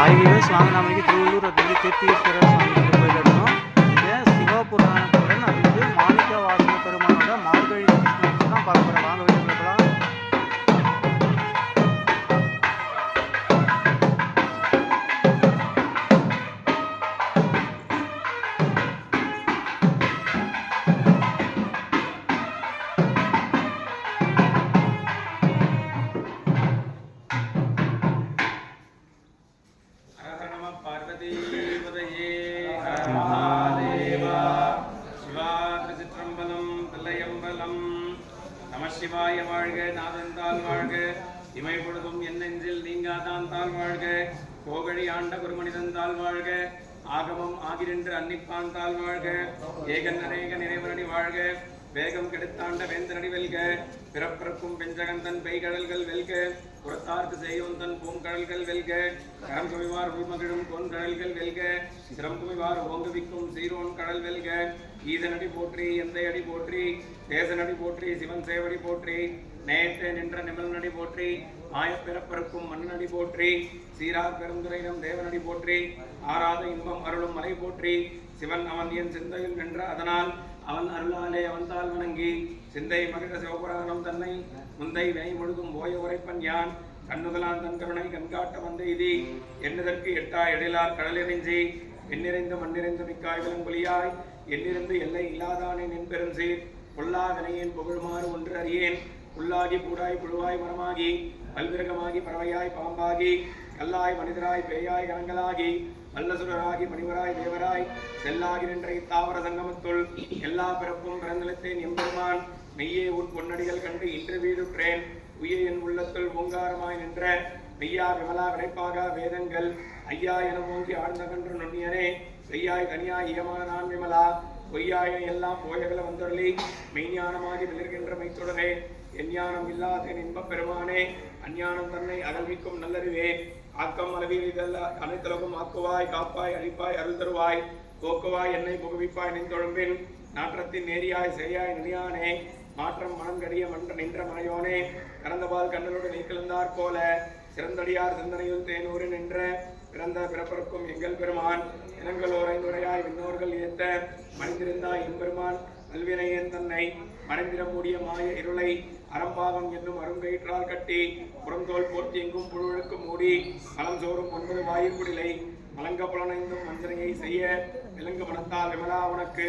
Hi video స్వామినామానికి తిరువులూరు ఢిల్లీ తీర్థేశ్వర స్వామి. திருச்சிற்றம்பலம் நம சிவாய வாழ்க நாதந்தால் வாழ்க. இமை பொழுதும் என் நெஞ்சில் நீங்காதான் தால் வாழ்க. கோகழி ஆண்ட குருமனிதந்தால் வாழ்க. ஆகமம் ஆகிரென்று அன்னிப்பான் தால் வாழ்க. ஏகன் அநேக நிறைவனடி வாழ்க. வேகம் கெடுத்தாண்ட வேந்தனடி வெல்க பிறப்பிறக்கும் பெஞ்சகந்தன் பெய்கடல்கள் வெல்க புறத்தார்க்கு செய்யோன் தன் பூங்கடல்கள் வெல்க கரங்குமிவார் உள்மகிழும் பொன்கடல்கள் வெல்க சிரம் ஓங்குவிக்கும் சீரோன் கடல் வெல்க ஈசனடி போற்றி எந்தை அடி போற்றி தேசனடி போற்றி சிவன் சேவடி போற்றி நேற்று நின்ற நிமலனடி போற்றி மாயப் பிறப்பிறக்கும் போற்றி சீரார் பெருந்துரையிடம் தேவனடி போற்றி ஆராத இன்பம் அருளும் மலை போற்றி சிவன் அவன் என் சிந்தையில் நின்ற அதனால் அவன் அருளாலே அவன்தால் வணங்கி சிந்தை மகிழ சிவபுராணம் தன்னை முந்தை வினை முழுதும் போய உரைப்பன் யான். கண்ணுதலான் தன் கருணை கண்காட்ட வந்த இதி என்னதற்கு எட்டா எழிலார் கடலிறைஞ்சி. எண்ணிறைந்து மண்ணிறைந்து மிக்காய் புலியாய் எண்ணிருந்து எல்லை இல்லாதானே நின் பெருஞ்சீர் பொல்லா வினையேன் புகழுமாறு ஒன்று அறியேன். புல்லாகி பூடாய் புழுவாய் மரமாகி பல்விரகமாகி பறவையாய் பாம்பாகி கல்லாய் மனிதராய் பேயாய் கணங்களாகி வல்லசுரராகி மணிவராய் தேவராய் செல்லாகி நின்ற இத்தாவர சங்கமத்துள் எல்லா பிறப்பும் பிறந்தளித்தேன் எம்பெருமான். மெய்யே உன் பொன்னடிகள் கண்டு இன்று வீடுற்றேன் உய என் உள்ளத்துள் ஓங்காரமாய் நின்ற மெய்யா விமலா விடைப்பாக வேதங்கள். ஐயா என ஓங்கி ஆழ்ந்த கன்று நுண்ணியனே பெய்யாய் தனியாய் இயமான நான் விமலா. பொய்யாய எல்லாம் போயகல வந்தொருளி மெய்ஞானமாகி விளர்கின்ற மைத்துடனே எஞ்ஞானம் இல்லாத இன்பப் பெருமானே அஞ்ஞானம் தன்னை அகழ்விக்கும் நல்லறிவே ஆக்கம் அளவில் இதல்ல அனைத்தலகும் ஆக்குவாய் காப்பாய் அழிப்பாய் அருள் தருவாய். போக்குவாய் என்னை புகுவிப்பாய் நின்றொழும்பின் நாற்றத்தின் நேரியாய் சரியாய் நிலையானே மாற்றம் மனம் கடிய மன்ற நின்ற மனையோனே. கறந்தபால் கண்ணலோடு நீ போல. சிறந்தடியார் சிந்தனையில் தேனூறு நின்ற பிறந்த பிறப்பிற்கும் எங்கள் பெருமான் இனங்களோர் ஐந்துரையாய் விண்ணோர்கள் ஏத்த மனிதிருந்தாய் எம்பெருமான் நல்வினையன் தன்னை மறைந்திட மூடிய மாய இருளை அறம்பாவம் என்னும் அருங்கயிற்றால் கட்டி புறந்தோல் போர்த்தி எங்கும் புழுவழுக்கு மூடி மலம் சோறும் ஒன்பது வாயுக்குடிலை வழங்க புலனைந்தும் வஞ்சனையை செய்ய விலங்கு மனத்தால் விமலா உனக்கு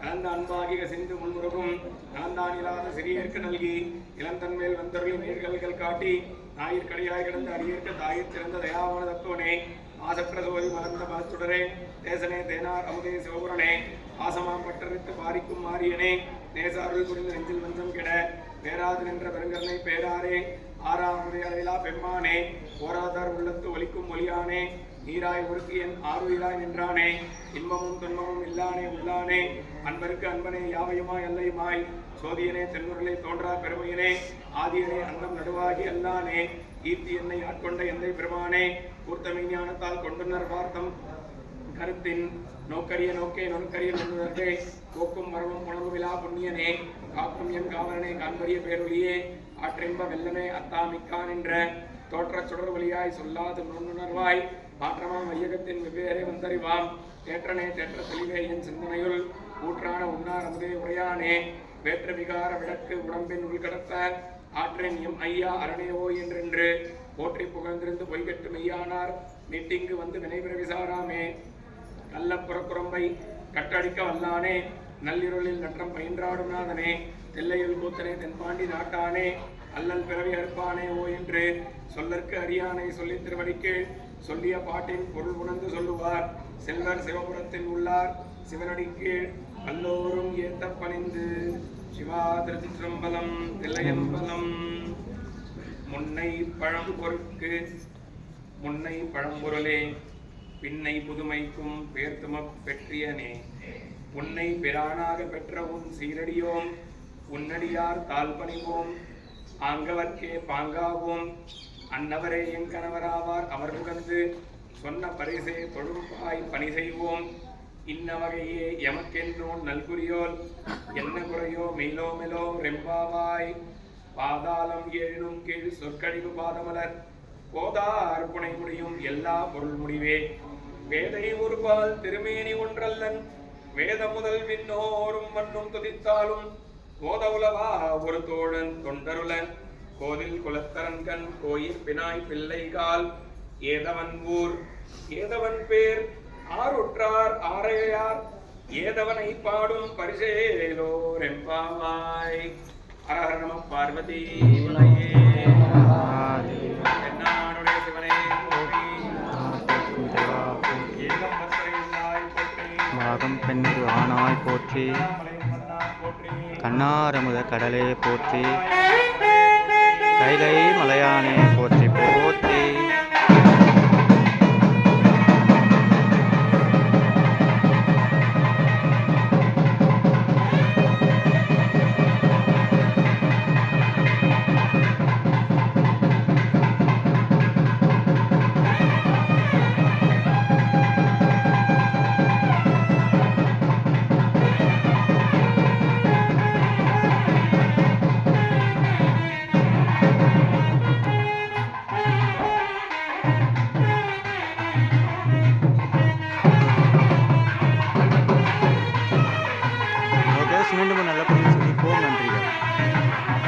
கலந்த அன்பாகிக சிந்து முன்முருகும் கலந்தான் இல்லாத சிறியர்க்கு நல்கி இளந்தன் மேல் வந்தருளி நேர்கள்கள் காட்டி ஞாயிற்கடியாய் கிடந்த அடியேற்க தாயிற் சிறந்த தயாவான தத்துவனே. ஆசப்பிரசோதி சோதி மலர்ந்த தேசனே தேனார் அமுதே சிவபுரனே ஆசமாம் பட்டரித்து பாரிக்கும் மாரியனே. நேசாருள் புரிந்து நெஞ்சில் வஞ்சம் கெட. பேராது நின்ற பெருங்கருணை பேராரே ஆறாமுதே அளவிலா பெம்மானே போராதார் உள்ளத்து ஒலிக்கும் ஒலியானே நீராய் ஒருக்கு என் ஆறுயிராய் நின்றானே இன்பமும் துன்பமும் இல்லானே உள்ளானே அன்பருக்கு அன்பனே யாவையுமாய் அல்லையுமாய் சோதியனே தென்முருளை தோன்றா பெருமையனே ஆதியனே அன்னம் நடுவாகி அல்லானே ஈர்த்தி என்னை ஆட்கொண்ட எந்தை பெருமானே கூர்த்த விஞ்ஞானத்தால் கொண்டுனர் பார்த்தம் கருத்தின் நோக்கரிய நோக்கே நுணுக்கரிய நுண்ணுணர்வே போக்கும் மரமும் உணர்வுவிழா புண்ணியனே காக்கும் என் காவலனே காண்பரிய பேரொழியே ஆற்றின்ப வெல்லமே அத்தாமிக்கான் என்ற தோற்றச் சுடர் வழியாய் சொல்லாது நுண்ணுணர்வாய் மாற்றமாம் வையகத்தின் வெவ்வேறே வந்தறிவாம். தேற்றனே தேற்ற தெளிவே என் சிந்தனையுள் ஊற்றான உண்ணார் அமுதே உரையானே வேற்ற விகார விளக்கு உடம்பின் உள்கடத்த ஆற்றேன் எம் ஐயா அரணேவோ என்றென்று போற்றி புகழ்ந்திருந்து பொய்கட்டு மெய்யானார் மீட்டிங்கு வந்து வினைபெற விசாராமே நல்ல புறப்புறம்பை கட்டடிக்க வல்லானே நள்ளிரொழில் நற்றம் பயின்றாடும் நாதனே தெல்லையில் கூத்தனே தென்பாண்டி நாட்டானே அல்லல் பிறவி அறுப்பானே ஓ என்று சொல்லற்கு அறியானை சொல்லி திருவடிக்கு சொல்லிய பாட்டின் பொருள் உணர்ந்து சொல்லுவார். செல்வர் சிவபுரத்தில் உள்ளார் சிவனடிக்கு எல்லோரும் ஏத்த பணிந்து. சிவா திருச்சிற்றம்பலம் தில்லையம்பலம் முன்னை பழம் பொருட்கு முன்னை பழம்பொருளே பின்னை புதுமைக்கும் பேர்த்துமப் பெற்றியனே. உன்னை பிரானாக பெற்ற உன் சீரடியோம் உன்னடியார் தாழ்பணிவோம் அங்கவர்க்கே ஆங்கவர்க்கே பாங்காவோம். அன்னவரே என் கணவராவார் அவர் புகந்து சொன்ன பரிசே தொழுப்பாய் பணி செய்வோம். இன்ன வகையே எமக்கென்றோன் நல்குறியோல் என்ன குறையோ மெயிலோ மெலோ ரெம்பாவாய். பாதாளம் ஏழும் கீழ் சொற்கழிவு பாதமலர் போதார் புனை முடியும் எல்லா பொருள் முடிவே. வேதை ஒருபால் திருமேனி ஒன்றல்லன் வேத முதல் விண்ணோரும் மண்ணும் துதித்தாலும் போத உலவா ஒரு தோழன் தொண்டருளன். கோதில் குலத்தரன்கண் கோயில் பினாய் பிள்ளைகால் ஏதவன் ஊர். ஏதவன் பேர்? ஆருற்றார் ஆரையார். ஏதவனை பாடும் பரிசேலோர் எம்பாவாய் அரஹர நம பார்வதி போற்றி. கண்ணாரமுத கடலே போற்றி. கைலை மலையானே போற்றி போ